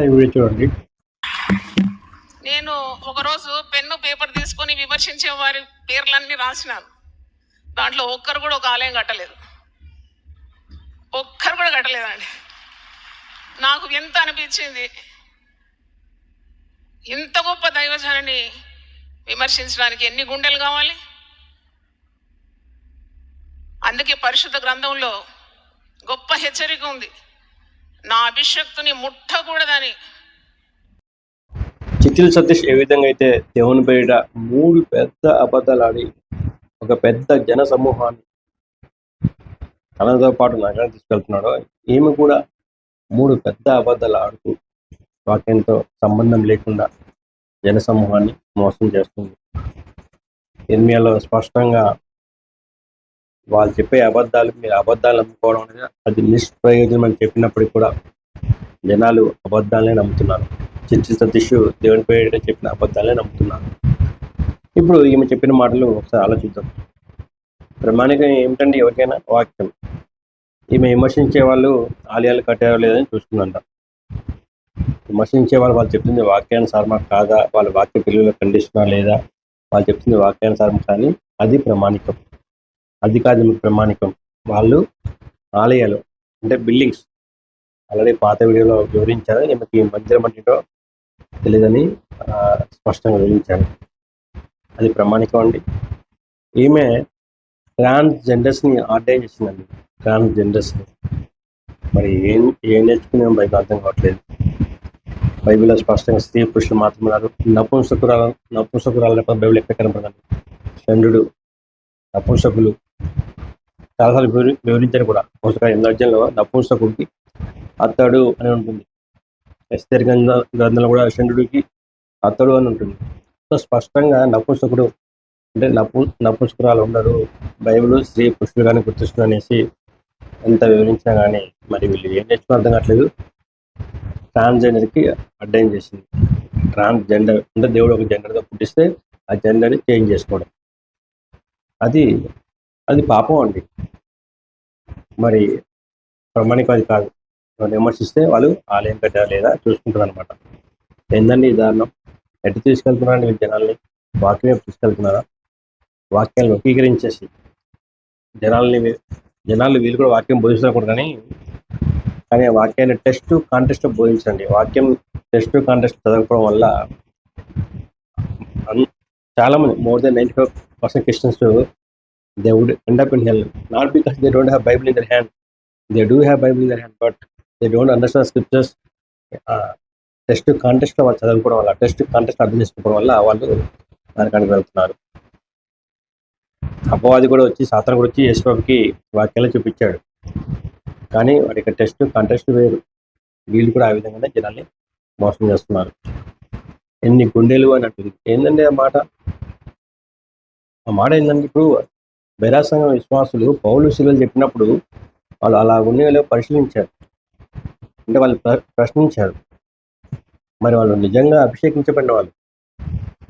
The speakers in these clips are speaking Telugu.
వీడియో చూడండి. నేను ఒకరోజు పెన్ను పేపర్ తీసుకొని విమర్శించే వారి పేర్లన్నీ రాసినాను. దాంట్లో ఒక్కరు కూడా ఒక ఆలయం కట్టలేదు. ఒక్కరు కూడా కట్టలేదండి. నాకు ఎంత అనిపించింది ఇంత గొప్ప దైవజనని విమర్శించడానికి ఎన్ని గుండెలు కావాలి? అందుకే పరిశుద్ధ గ్రంథంలో గొప్ప హెచ్చరిక ఉంది. నా అభిషక్తుని ముట్టకూడదని. చిట్టిల్ సతీష్ ఏ విధంగా అయితే దేవుని పేరిట మూడు పెద్ద అబద్ధాలు ఆడి ఒక పెద్ద జన సమూహాన్ని తనతో పాటు నగరం తీసుకెళ్తున్నాడో ఈమె కూడా మూడు పెద్ద అబద్ధాలు ఆడుతూ వాక్యంతో సంబంధం లేకుండా జన సమూహాన్ని మోసం చేస్తుంది. ఎనిమిదిలో స్పష్టంగా వాళ్ళు చెప్పే అబద్ధాలు మీరు అబద్ధాలు నమ్ముకోవడం అనేది అది నిష్ప్రయోజనం అని చెప్పినప్పటికీ కూడా జనాలు అబద్ధాలనే నమ్ముతున్నారు. చిట్టి సతీష్ దేవుని పేరిట చెప్పిన అబద్ధాలే నమ్ముతున్నారు. ఇప్పుడు ఈమె చెప్పిన మాటలు ఒకసారి ఆలోచిద్దాం. ప్రమాణికం ఏమిటండి ఎవరికైనా వాక్యం? ఈమె విమర్శించే వాళ్ళు ఆలయాలు కట్టారో లేదని చూసుకుందంట. విమర్శించే వాళ్ళు వాళ్ళు చెప్తుంది వాక్యానుసారమా కాదా? వాళ్ళ వాక్య పిల్లలు ఖండిస్తున్నా లేదా? వాళ్ళు చెప్తుంది వాక్యానుసారం కానీ అది ప్రమాణికం. అది ప్రమాణికం. వాళ్ళు ఆలయాలు అంటే బిల్డింగ్స్. ఆల్రెడీ పాత వీడియోలో వివరించారు ఈమెకి మందిరం అంటే తెలియదని స్పష్టంగా వివరించాను. అది ప్రమాణికం అండి. ఈమె ట్రాన్స్ జెండర్స్ని ఆర్డైన్ చేసిందండి. ట్రాన్స్ జెండర్స్ని మరి ఏం ఏం నేర్చుకునే బైబిల్ అర్థం కావట్లేదు. బైబిల్లో స్పష్టంగా స్త్రీ పురుషులు మాత్రమే ఉన్నారు. నపుంసకురాలు నపుంసకురాలు బైబిల్ ఎక్కడ కనపడదండి? చంద్రుడు నపుంసకులు చాలాసార్లు వివరి వివరించారు కూడా. పుస్తక ఎనిమిది నపుంసకుడికి అత్తడు అని ఉంటుంది. ఎస్తేర్ గంధ గ్రంథంలో కూడా చంద్రుడికి అత్తడు అని ఉంటుంది. సో స్పష్టంగా నపుంసకుడు అంటే నపు నపుంసకురాలు ఉండరు. బైబిల్ స్త్రీ పురుషులుగానే గుర్తిస్తుంది అనేసి ఎంత వివరించినా కానీ మరి వీళ్ళు ఏం నేర్చుకుని అర్థం కావట్లేదు. ట్రాన్స్జెండర్కి అడ్డైన్ చేసింది. ట్రాన్స్జెండర్ అంటే దేవుడు ఒక జెండర్గా పుట్టిస్తే ఆ జెండర్ని చేంజ్ చేసుకోవడం. అది అది పాపం అండి. మరి ప్రమాణికం అది కాదు. విమర్శిస్తే వాళ్ళు ఆలయం కట్టారా లేదా చూసుకుంటారు అనమాట ఏందండి దారుణం ఎటు తీసుకెళ్తున్నారండి జనాల్ని? వాక్యం వైపు తీసుకెళ్తున్నారా? వాక్యాలను వకీకరించేసి జనాల్ని జనాలు వీళ్ళు కూడా వాక్యం బోధించకూడదు కానీ కానీ ఆ వాక్యాన్ని టెస్ట్ కాంటెస్ట్ బోధించండి. వాక్యం టెస్ట్ కాంటెస్ట్ చదవకపోవడం వల్ల చాలామంది చాలా మంది more than ninety five percent Christians they would end up in hell not because they don't have Bible in their hand they do have Bible in their hand but they don't understand scriptures test కాంటెస్ట్లో వాళ్ళు చదువుకోవడం వల్ల టెస్ట్ కాంటెస్ట్ అర్థం చేసుకోవడం వల్ల వాళ్ళు నరకానికి వెళ్తున్నారు. అపవాది కూడా వచ్చి సాతన కూడా వచ్చి యేసుబాబుకి వాక్యాలు చూపించాడు. కానీ వాడికి టెస్ట్ కాంటెస్ట్ వేరు. వీళ్ళు కూడా ఆ విధంగానే జనాల్ని మోసం చేస్తున్నారు. ఎన్ని గుండెలు అని అంటుంది. ఆ మాట? ఆ మాట ఏంటంటే ఇప్పుడు? బెరాసంగం విశ్వాసులు పౌలు శిలువలు చెప్పినప్పుడు వాళ్ళు అలా ఉండేలో పరిశీలించారు. అంటే వాళ్ళు ప్ర- ప్రశ్నించారు. మరి వాళ్ళు నిజంగా అభిషేకించబడిన వాళ్ళు?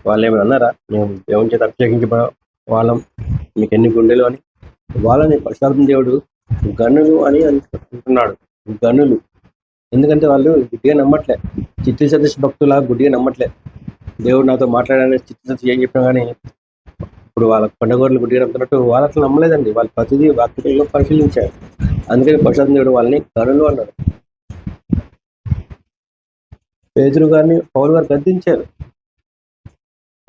వాళ్ళు ఏమైనా అన్నారా? మేము దేవుని చేత అభిషేకించబడ వాళ్ళం. మీకు ఎన్ని గుండెలు అని? వాళ్ళని పరిశుధాత్మ దేవుడు గనులు అని అంటున్నాడు. గనులు. ఎందుకంటే వాళ్ళు గుడ్డిగా నమ్మట్లే. చిత్తి సతీష్ భక్తుల గుడ్డిగా నమ్మట్లే. దేవుడు నాతో మాట్లాడాలని చిత్తి సతీష్ ఏం చెప్పినా కానీ ఇప్పుడు వాళ్ళ పండుగలు గుడ్డిగా నమ్ముతున్నట్టు వాళ్ళు అట్లా నమ్మలేదండి. వాళ్ళు ప్రతిదీ వాక్యంలో పరిశీలించారు. అందుకని పరిశుధాత్మ దేవుడు వాళ్ళని గనులు అన్నాడు. పేదరు గారిని పౌరు గారు గద్దించారు.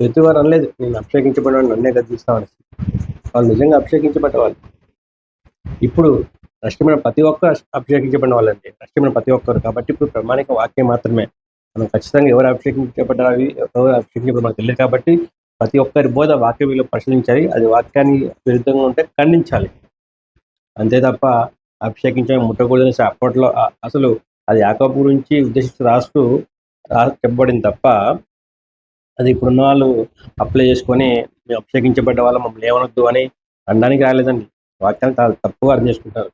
పేదరు గారు అనలేదు నేను అభిషేకించబడ్డాను నన్నే గద్దిస్తామని వాళ్ళు నిజంగా అభిషేకించబడ్డ వాళ్ళు ఇప్పుడు నష్టమైన ప్రతి ఒక్కరు అభిషేకించబడిన వాళ్ళండి. నష్టమైన ప్రతి ఒక్కరు. కాబట్టి ఇప్పుడు ప్రమాణిక వాక్యం మాత్రమే. మనం ఖచ్చితంగా ఎవరు అభిషేకించబడ్డారు ఎవరు అభిషేకించబడి మనకు తెలియదు కాబట్టి ప్రతి ఒక్కరి బోధ వాక్య విలువ పరిశీలించాలి. అది వాక్యాన్ని విరుద్ధంగా ఉంటే ఖండించాలి. అంతే తప్ప అభిషేకించడం ముట్టకూడదని అప్పట్లో అసలు అది యాకబు గురించి ఉద్దేశించి రాస్తూ చెప్పబడింది తప్ప అది ఇప్పుడున్న వాళ్ళు అప్లై చేసుకొని మేము అభిషేకించబడ్డ వాళ్ళు మమ్మల్ని ఏమనొద్దు అని అనడానికి రాలేదండి. వాక్యాన్ని చాలా తప్పుగా అర్థం చేసుకుంటారు.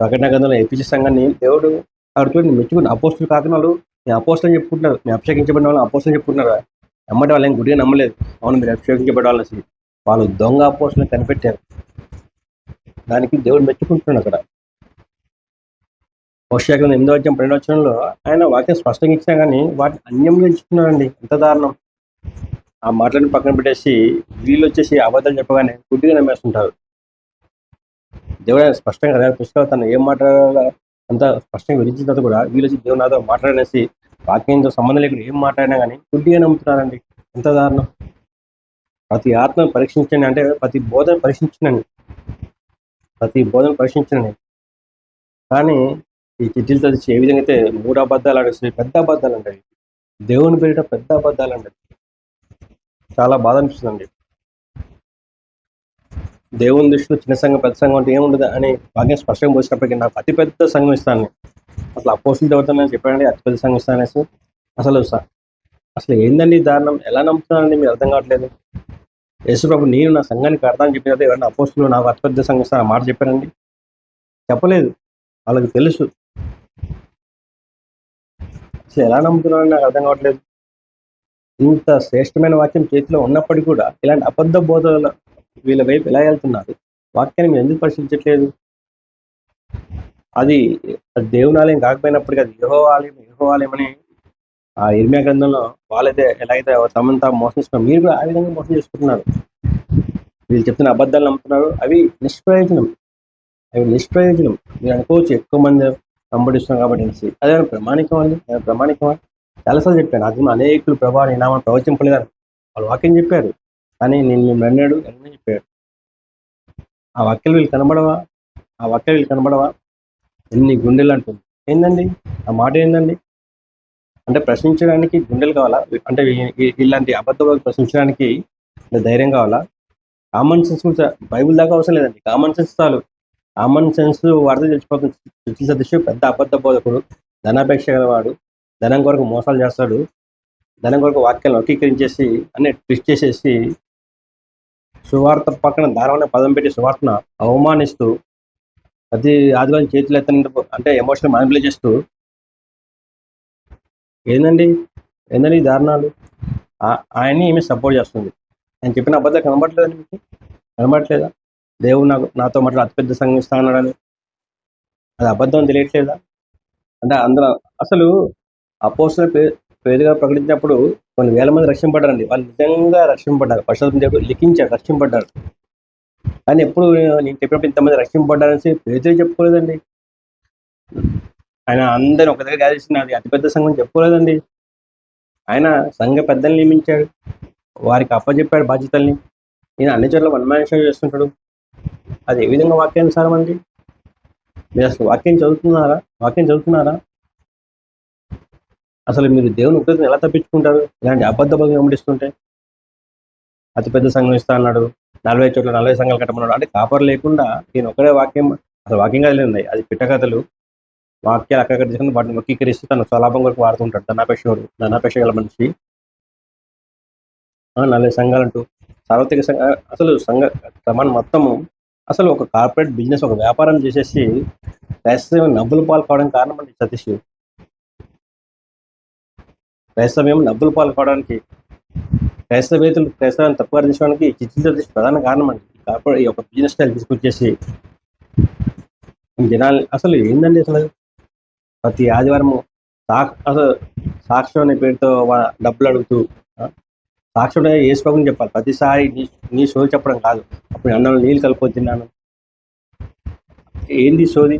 ప్రకటన గ్రంథంలో ఎపిసి సంఘాన్ని దేవుడు అడుగుతుంది మెచ్చుకుని అపోస్తులు కాకుండా వాళ్ళు నేను అపోస్తులు చెప్పుకుంటున్నారు మేము అభిషేకించబడిన వాళ్ళు అపోస్తులు చెప్పుకుంటున్నారు? ఎమ్మటి వాళ్ళు ఏం గుడిగా నమ్మలేదు. అవును మీరు అభిషేకించబడాలని వాళ్ళు దొంగ అపోస్తులను కనిపెట్టారు. దానికి దేవుడు మెచ్చుకుంటున్నాడు అక్కడ. హోషయాగ్రంథం ఎనిమిదో వచ్చం పన్నెండు వచ్చంలో ఆయన వాక్యం స్పష్టంగా ఇచ్చినా కానీ వాటిని అన్యంగా ఇచ్చుకున్నారండి ఎంత దారుణం. ఆ మాటలను పక్కన పెట్టేసి వీళ్ళు వచ్చేసి అబద్ధాలు చెప్పగానే గుడ్డిగా నమ్మేస్తుంటారు. దేవుడు ఆయన స్పష్టంగా కదా పుస్తకాలు తను ఏం మాట్లాడాలో అంత స్పష్టంగా విధించిన తర్వాత కూడా వీళ్ళు వచ్చి దేవుడు నాతో మాట్లాడనేసి వాక్యంతో సంబంధం లేకుండా ఏం మాట్లాడినా కానీ గుడ్డిగా నమ్ముతున్నారండి. ఎంత దారుణం. ప్రతి ఆత్మను పరీక్షించండి అంటే ప్రతి బోధన పరీక్షించండి. ప్రతి బోధన పరీక్షించండి. కానీ ఈ చిట్టీలు చదివి ఏ విధంగా అయితే మూడు అబద్ధాలు అడిగి పెద్ద అబద్ధాలు అండి దేవుని పేరిట పెద్ద అబద్ధాలు అండి చాలా బాధ అనిపిస్తుందండి. దేవుని దృష్టిలో చిన్న సంఘం పెద్ద సంఘం అంటే ఏముండదు అని వాక్యం స్పష్టంగా పోసినప్పటికీ నాకు అతి పెద్ద సంఘం ఇస్తాను. అసలు అపోజిట్ అవుతానని చెప్పాడండి అతిపెద్ద సంస్థ అనేసి అసలు అసలు ఏందండి దారుణం? ఎలా నమ్ముతున్నానండి మీరు అర్థం కావట్లేదు. యేసుప్రభు నేను నా సంఘానికి అర్థం చెప్పినది ఎవరైనా అపోస్తులు నాకు అతిపెద్ద సంస్థ మాట చెప్పారండి? చెప్పలేదు. వాళ్ళకి తెలుసు. అసలు ఎలా నమ్ముతున్నానని నాకు అర్థం కావట్లేదు. ఇంత శ్రేష్టమైన వాక్యం చేతిలో ఉన్నప్పటికీ కూడా ఇలాంటి అబద్ధ బోధల వీళ్ళ వైపు ఎలా వెళ్తున్నారు? వాక్యాన్ని మీరు ఎందుకు పరిశీలించట్లేదు? అది దేవుని ఆలయం కాకపోయినప్పటికీ అది యహో ఆలయం యహో ఆలయం అని ఆ ఇర్మియా గ్రంథంలో వాళ్ళైతే ఎలాగైతే తమంతా మోసం చేసుకున్నారు మీరు కూడా ఆ విధంగా మోసం చేసుకుంటున్నారు. వీళ్ళు చెప్తున్న అబద్ధాలు నమ్ముతున్నారు. అవి నిష్ప్రయోజనం. అవి నిష్ప్రయోజనం. మీరు అనుకోవచ్చు ఎక్కువ మంది వెంబడిస్తున్నాం కాబట్టి అనేసి అదే ప్రమాణికం అండి? నేను ప్రమాణికమా? చాలాసార్లు చెప్పాను. అది అనేకులు ప్రభావ నీ నామం ప్రవచింపలేదని. వాళ్ళు వాక్యం చెప్పారు. కానీ నేను మేము అన్నాడు. అని చెప్పాడు ఆ వాక్యలు వీళ్ళు కనబడవా? ఆ వాక్యలు వీళ్ళు కనబడవా? ఎన్ని గుండెలు అంటుంది ఏందండి? ఆ మాట ఏందండి? అంటే ప్రశ్నించడానికి గుండెలు కావాలా? అంటే ఇలాంటి అబద్ధాలు ప్రశ్నించడానికి ధైర్యం కావాలా? కామన్ సెన్స్ కూడా బైబిల్ దాకా అవసరం లేదండి. కామన్ సెన్స్ చాలు. కామన్ సెన్స్ వాడితే తెలిసిపోతుంది సుశీల్ పెద్ద అబద్ధ బోధకుడు ధనాపేక్ష గలవాడు ధనం కొరకు మోసాలు చేస్తాడు ధనం కొరకు వాక్యాలను వర్గీకరించేసి అన్ని ట్విస్ట్ చేసేసి సువార్త పక్కన దారమైన పదం పెట్టి సువార్తను అవమానిస్తూ ప్రతి ఆదివారం చేతులు ఎత్తని అంటే ఎమోషనల్ మ్యానిపులేట్ చేస్తూ. ఏందండి? ఏందండి ఈ దారుణాలు? ఆ- ఆయన్ని ఈమె సపోర్ట్ చేస్తుంది. ఆయన చెప్పిన అబద్ధాలు కనబడలేదండి మీకు? కనబడట్లేదా? దేవుడు నాకు నాతో మాట్లాడి అతిపెద్ద సంఘం ఇస్తా అన్నాడని. అది అబద్ధం తెలియట్లేదా? అంటే అందరూ అసలు అపోస్తుల పే పేరుగా ప్రకటించినప్పుడు కొన్ని వేల మంది రక్షింపడ్డారండి వాళ్ళు నిజంగా రక్షింపడ్డారు పరిశుభ్రం దేవుడు లిఖించారు రక్షింపడ్డారు కానీ ఎప్పుడు నేను చెప్పినప్పుడు ఇంతమంది రక్షింపడ్డారని పేరు చెప్పుకోలేదండి. ఆయన అందరిని ఒక దగ్గర గాదిస్తున్న అది అతిపెద్ద సంఘం చెప్పుకోలేదండి. ఆయన సంఘ పెద్దల్ని నియమించాడు. వారికి అప్పచెప్పాడు బాధ్యతల్ని. నేను అన్ని చోట్ల వన్మానేశ్వరం చేస్తుంటాడు. అది ఏ విధంగా వాక్యానుసారం అండి? మీరు అసలు వాక్యం చదువుతున్నారా? వాక్యం చదువుతున్నారా? అసలు మీరు దేవుని ఉపయోగం ఎలా తప్పించుకుంటారు? ఇలాంటి అబద్ధ బలం వెంబడిస్తుంటే అతిపెద్ద సంఘం ఇస్తా అన్నాడు. నలభై చోట్ల నలభై సంఘాలు కట్టమన్నాడు. అంటే కాపర్ లేకుండా నేను ఒకరే వాక్యం అసలు వాక్యం కథలు అది పిట్టకథలు వాక్యాలు అక్కడ చేసుకుని వాటిని వక్రీకరిస్తూ తన స్వలాభం కొరకు వాడుతుంటాడు. ధనాపేక్షడు ధనాపేక్ష గల మనిషి. ఆ, నలభై సంఘాలు అంటూ సార్వత్రిక సంఘ అసలు సంఘ క్రమాన్ని మొత్తము అసలు ఒక కార్పొరేట్ బిజినెస్ ఒక వ్యాపారం చేసేసి క్రైస్తవ్యం నవ్వులు పాలు కావడానికి కారణం అండి సతీష్ క్రైస్తవ్యం నవ్వులు పాలు కావడానికి క్రైస్తవేతలు క్రైస్తవాన్ని తప్పుగా తీసుకోవడానికి చిచ్చి ప్రధాన కారణం అండి. కాకపోతే ఈ ఒక బిజినెస్ స్టైల్ తీసుకొచ్చేసి జనాలు అసలు ఏందండి అసలు? ప్రతి ఆదివారము సాక్ అసలు సాక్ష్యం అనే పేరుతో డబ్బులు అడుగుతూ ఆ, సాక్ష్యం వేసుకోకుండా చెప్పాలి. ప్రతిసారి నీ నీ షో చెప్పడం కాదు. అప్పుడు అన్నంలో నీళ్ళు కలుపుకొని తిన్నాను. ఏంది సోది?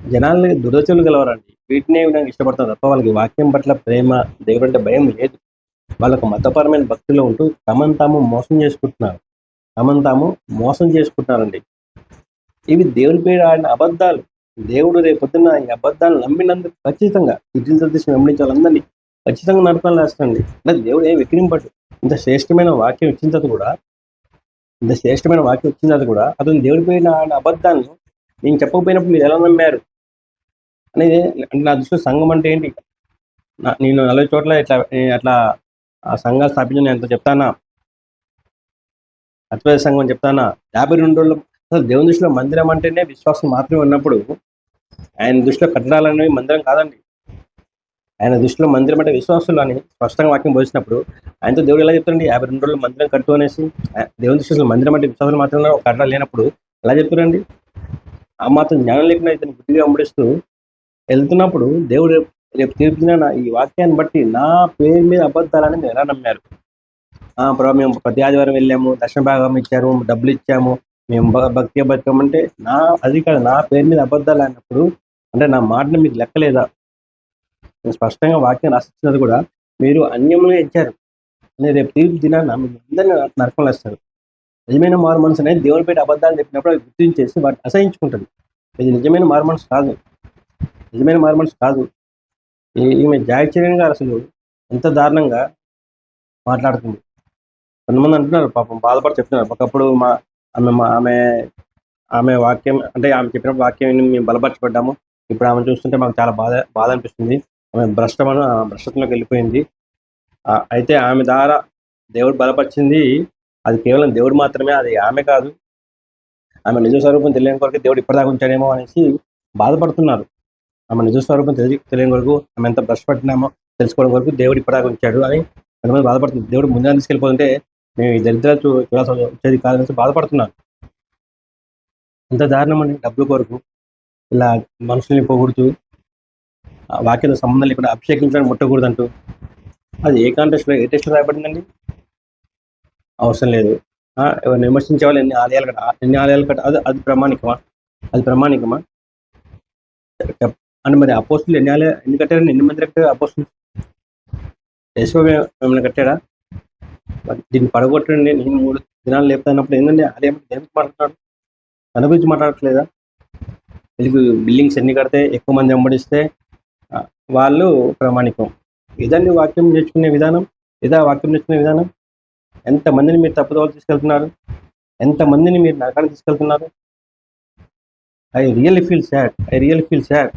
జనాలని దురచలు గలవరండి. వీటినే విధంగా ఇష్టపడతారు తప్ప వాళ్ళకి వాక్యం పట్ల ప్రేమ దేవుడు అంటే భయం లేదు. వాళ్ళకు మతపరమైన భక్తిలో ఉంటూ తమను తాము మోసం చేసుకుంటున్నారు. తమను తాము మోసం చేసుకుంటున్నారండి. ఇవి దేవుని పేరు ఆడిన అబద్ధాలు. దేవుడు రేపొద్దున ఈ అబద్ధాలు నమ్మినందుకు ఖచ్చితంగా ఇడ్లీ సదృశ్యం వెంబడించే వాళ్ళందరినీ ఖచ్చితంగా నరకాలు వేస్తాండి అంటే దేవుడు ఏం విక్రింపడు. ఇంత శ్రేష్టమైన వాక్యం ఇచ్చిన తర్వాత కూడా ఇంత శ్రేష్టమైన వాక్యం ఇచ్చిన తర్వాత కూడా అతను దేవుడి పేరు ఆడిన అబద్ధాలను నేను చెప్పకపోయినప్పుడు మీరు ఎలా నమ్మారు? అనేది అంటే నా దృష్టిలో సంఘం అంటే ఏంటి? నా- నేను నలభై చోట్ల ఇట్లా అట్లా ఆ సంఘాలు స్థాపించిన ఎంత చెప్తానా? అతిపెద్ద సంఘం అని చెప్తానా? యాభై రెండు రోజులు అసలు దేవుని దృష్టిలో మందిరం అంటేనే విశ్వాసం మాత్రమే ఉన్నప్పుడు ఆయన దృష్టిలో కట్టడాలు అనేవి మందిరం కాదండి. ఆయన దృష్టిలో మందిరం అంటే విశ్వాసులు అని స్పష్టంగా వాక్యం బోధించినప్పుడు ఆయనతో దేవుడు ఎలా చెప్తారండి యాభై రెండు రోజులు మందిరం కట్టు అనేసి దేవుని దృష్టిలో మందిరం అంటే విశ్వాసులు మాత్రమే కట్టడాలు లేనప్పుడు ఎలా చెప్తారండి ఆ మాత్రం జ్ఞానం లేకుండా ఇతను గుడ్డిగా అమ్ముడిస్తూ వెళ్తున్నప్పుడు దేవుడు రేపు రేపు తీర్పు నా ఈ వాక్యాన్ని బట్టి నా పేరు మీద అబద్ధాలని మీరు ఎలా నమ్మారు? ఆ, మేము ప్రతి ఆదివారం వెళ్ళాము దర్శన భాగం ఇచ్చారు డబ్బులు ఇచ్చాము మేము భక్తి బతుకం అంటే నా అది కాదు నా పేరు మీద అబద్ధాలు అన్నప్పుడు అంటే నా మాటను మీకు లెక్కలేదా? స్పష్టంగా వాక్యం రాసిచ్చినది కూడా మీరు అన్యములుగా ఇచ్చారు. నేను రేపు తీర్పు దినాన మీకు అందరినీ నరకం వేస్తారు. నిజమైన మారు మనసు అనేది దేవుని పేట అబద్ధాలు చెప్పినప్పుడు అవి గుర్తించేసి వాటిని అసహించుకుంటుంది. ఇది నిజమైన మారు మనసు కాదు. నిజమైన మారు మనసు కాదు. ఈమె జాయచర్యన్ గారు అసలు ఎంత దారుణంగా మాట్లాడుతుంది. కొంతమంది అంటున్నారు పాపం బాధపడి చెప్తున్నారు. ఒకప్పుడు మా ఆమె మా ఆమె ఆమె వాక్యం అంటే ఆమె చెప్పిన వాక్యం మేము బలపరచబడ్డాము. ఇప్పుడు ఆమె చూస్తుంటే మాకు చాలా బాధ బాధ అనిపిస్తుంది. ఆమె భ్రష్టమను భ్రష్టత్వంలోకి వెళ్ళిపోయింది. అయితే ఆమె ద్వారా దేవుడు బలపరిచింది అది కేవలం దేవుడు మాత్రమే అది ఆమె కాదు. ఆమె నిజ స్వరూపం తెలియని కొరకు దేవుడు ఇప్పటిదాకా ఉంచాడేమో అనేసి బాధపడుతున్నారు. ఆమె నిజ స్వరూపం తెలియ తెలియని కొరకు ఆమె ఎంత భ్రష్టపట్టినామో తెలుసుకోవడం కొరకు దేవుడు ఇప్పటిదాకా ఉంచాడు అని కొంతమంది బాధపడుతుంది దేవుడు ముందుగా తీసుకెళ్ళిపోతుంటే మేము ఈ దరిద్రాలు చూ చూడాల్సి వచ్చేది కాదని బాధపడుతున్నాను. ఎంత దారుణం అండి డబ్బుల కొరకు ఇలా మనుషుల్ని పొగుడుతూ వాక్యంతో సంబంధం లేకుండా అభిషేకించడానికి ముట్టకూడదంటూ అది ఏ కాంటెస్ట్లో ఏ టెస్ట్లో రాయబడిందండి? అవసరం లేదు. ఎవరిని విమర్శించే వాళ్ళు ఎన్ని ఆలయాలు కట్ట ఎన్ని ఆలయాలు కట్ట అది అది ప్రమాణికమా? అది ప్రమాణికమా? అండ్ మరి అపోస్తులు ఎన్ని ఎన్ని కట్టారని ఎన్ని మంది కట్టారు అపోస్తులు? యశ్వే మిమ్మల్ని కట్టాడా? దీన్ని పడగొట్టండి నేను మూడు దినాలు లేపుతానప్పుడు ఏంటంటే అదే దేనికి మాట్లాడుతున్నాడు? తన గురించి మాట్లాడట్లేదా? వీళ్ళకి బిల్డింగ్స్ ఎన్ని కడితే ఎక్కువ మంది వెంబడిస్తే వాళ్ళు ప్రామాణికం. ఇదండి వాక్యం నేర్చుకునే విధానం? ఇదా వాక్యం నేర్చుకునే విధానం? ఎంతమందిని మీరు తప్పుదోవలు తీసుకెళ్తున్నారు? ఎంతమందిని మీరు నరకానికి తీసుకెళ్తున్నారు? I really feel sad. I really feel sad.